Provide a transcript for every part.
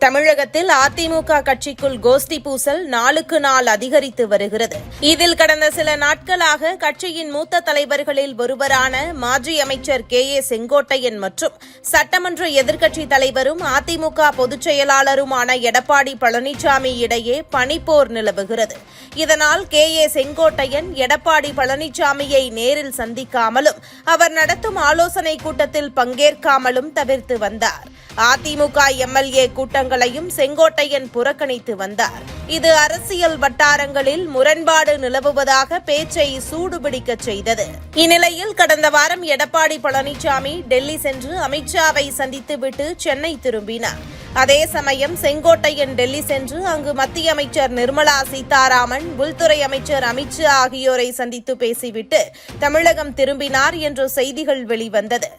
தமிழகத்தில் அதிமுக கட்சிக்குள் கோஷ்டி பூசல் நாளுக்கு நாள் அதிகரித்து வருகிறது. இதில் கடந்த சில நாட்களாக கட்சியின் மூத்த தலைவர்களில் ஒருவரான மாஜி அமைச்சர் கே ஏ செங்கோட்டையன் மற்றும் சட்டமன்ற எதிர்க்கட்சித் தலைவரும் அதிமுக பொதுச் செயலாளருமான எடப்பாடி பழனிசாமி இடையே பனிப்போர் நிலவுகிறது. இதனால் கே ஏ செங்கோட்டையன் எடப்பாடி பழனிசாமியை நேரில் சந்திக்காமலும் அவர் நடத்தும் ஆலோசனை கூட்டத்தில் பங்கேற்காமலும் தவிர்த்து வந்தார். அதிமுக எம்எல்ஏ கூட்டங்களையும் செங்கோட்டையன் புறக்கணித்து வந்தார். இது அரசியல் வட்டாரங்களில் முரண்பாடு நிலவுவதாக பேச்சை சூடுபிடிக்க செய்தது. இந்நிலையில் கடந்த வாரம் எடப்பாடி பழனிசாமி டெல்லி சென்று அமித்ஷாவை சந்தித்துவிட்டு சென்னை திரும்பினார். அதே சமயம் செங்கோட்டையன் டெல்லி சென்று அங்கு மத்திய அமைச்சர் நிர்மலா சீதாராமன் உள்துறை அமைச்சர் அமித்ஷா ஆகியோரை சந்தித்து பேசிவிட்டு தமிழகம் திரும்பினார் என்ற செய்திகள் வெளிவந்தது.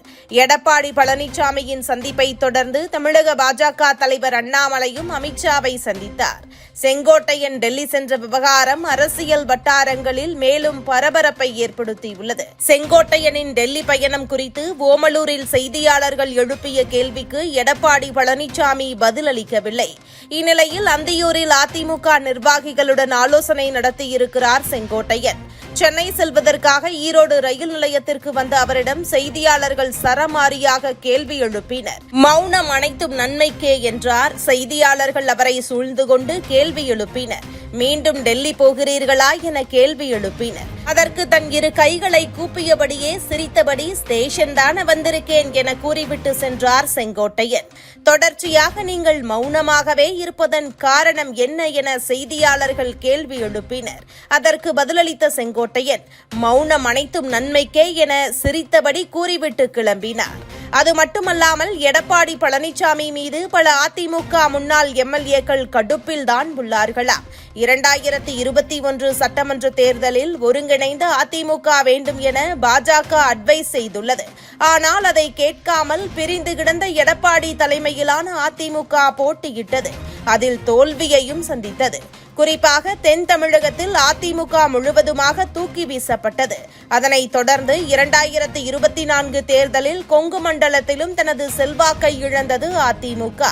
எடப்பாடி பழனிசாமியின் சந்திப்பை தொடர்ந்து தமிழக பாஜக தலைவர் அண்ணாமலையும் அமித்ஷாவை சந்தித்தார். செங்கோட்டையன் டெல்லி சென்ற விவகாரம் அரசியல் வட்டாரங்களில் மேலும் பரபரப்பை ஏற்படுத்தியுள்ளது. செங்கோட்டையனின் டெல்லி பயணம் குறித்து ஓமலூரில் செய்தியாளர்கள் எழுப்பிய கேள்விக்கு எடப்பாடி பழனிசாமி பதிலளிக்கவில்லை. இந்நிலையில் அந்தியூரில் அதிமுக நிர்வாகிகளுடன் ஆலோசனை நடத்தியிருக்கிறார் செங்கோட்டையன். சென்னை செல்வதற்காக ஈரோடு ரயில் நிலையத்திற்கு வந்த அவரிடம் செய்தியாளர்கள் சரமாரியாக கேள்வி எழுப்பினர். மௌனம் அனைத்தும் நன்மைக்கே என்றார். செய்தியாளர்கள் அவரை சூழ்ந்து கொண்டு கேள்வி எழுப்பினர். மீண்டும் டெல்லி போகிறீர்களா என கேள்வி எழுப்பினர். அதற்கு தன் இரு கைகளை கூப்பியபடியே சிரித்தபடி ஸ்டேஷன் தான வந்திருக்கேன் என கூறிவிட்டு சென்றார் செங்கோட்டையன். தொடர்ச்சியாக நீங்கள் மௌனமாகவே இருப்பதன் காரணம் என்ன என செய்தியாளர்கள் கேள்வி எழுப்பினர். அதற்கு பதிலளித்த செங்கோட்டையன் மௌனம் அனைத்தும் நன்மைக்கே என சிரித்தபடி கூறிவிட்டு கிளம்பினார். அது மட்டுமல்லாமல் எடப்பாடி பழனிசாமி மீது பல அதிமுக முன்னாள் எம்எல்ஏக்கள் கடுப்பில்தான் உள்ளார்களாம் இரண்டாயிரத்தி இருபத்தி ஒன்று சட்டமன்ற தேர்தலில் ஒருங்கிணைந்த அதிமுக வேண்டும் என பாஜக அட்வைஸ் செய்துள்ளது. ஆனால் அதை கேட்காமல் பிரிந்து கிடந்த எடப்பாடி தலைமையிலான அதிமுக போட்டியிட்டது. அதில் தோல்வியையும் சந்தித்தது. குறிப்பாக தென் தமிழகத்தில் அதிமுக முழுவதுமாக தூக்கி வீசப்பட்டது. அதனைத் தொடர்ந்து இரண்டாயிரத்து இருபத்தி நான்கு தேர்தலில் கொங்கு மண்டலத்திலும் தனது செல்வாக்கை இழந்தது அதிமுக.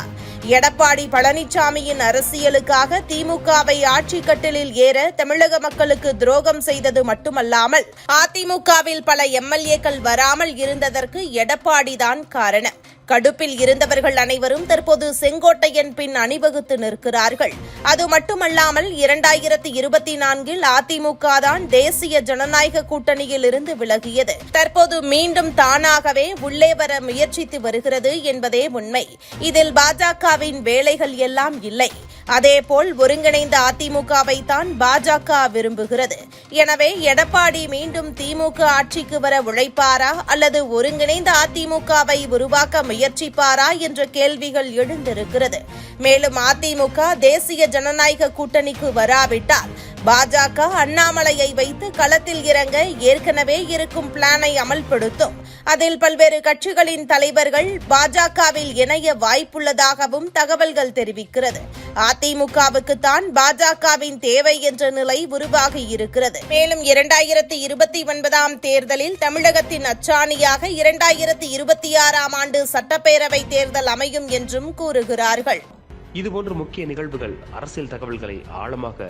எடப்பாடி பழனிசாமியின் அரசியலுக்காக திமுகவை ஆட்சி கட்டிலில் ஏற தமிழக மக்களுக்கு துரோகம் செய்தது மட்டுமல்லாமல் அதிமுகவில் பல எம்எல்ஏக்கள் வராமல் இருந்ததற்கு எடப்பாடிதான் காரணம். கடுப்பில் இருந்தவர்கள் அனைவரும் தற்போது செங்கோட்டையன் பின் அணிவகுத்து நிற்கிறார்கள். அது மட்டுமல்லாமல் இரண்டாயிரத்தி இருபத்தி நான்கில் அதிமுக தான் தேசிய ஜனநாயக கூட்டணியில் இருந்து விலகியது. தற்போது மீண்டும் தானாகவே உள்ளே வர முயற்சித்து வருகிறது என்பதே உண்மை. இதில் பாஜகவின் வேலைகள் எல்லாம் இல்லை. அதேபோல் ஒருங்கிணைந்த அதிமுகவை தான் பாஜக விரும்புகிறது. எனவே எடப்பாடி மீண்டும் திமுக ஆட்சிக்கு வர உழைப்பாரா? அல்லது ஒருங்கிணைந்த அதிமுகவை உருவாக்க முயற்சிப்பாரா? என்ற கேள்விகள் எழுந்திருக்கிறது. மேலும் அதிமுக தேசிய ஜனநாயக கூட்டணிக்கு வராவிட்டால் பாஜக அண்ணாமலையை வைத்து களத்தில் இறங்க ஏற்கனவே இருக்கும் பிளானை அமல்படுத்தும். அதில் பல்வேறு கட்சிகளின் தலைவர்கள் பாஜகவில் இணைய வாய்ப்புள்ளதாகவும் தகவல்கள் தெரிவிக்கிறது. அதிமுகவுக்கு தான் பாஜகவின் தேவை என்ற நிலை உருவாகி இருக்கிறது. மேலும் இரண்டாயிரத்தி இருபத்தி ஒன்பதாம் தேர்தலில் தமிழகத்தின் அச்சாணியாக இரண்டாயிரத்தி இருபத்தி ஆறாம் ஆண்டு சட்டப்பேரவை தேர்தல் அமையும் என்றும் கூறுகிறார்கள். இதுபோன்ற முக்கிய நிகழ்வுகள் அரசியல் தகவல்களை ஆழமாக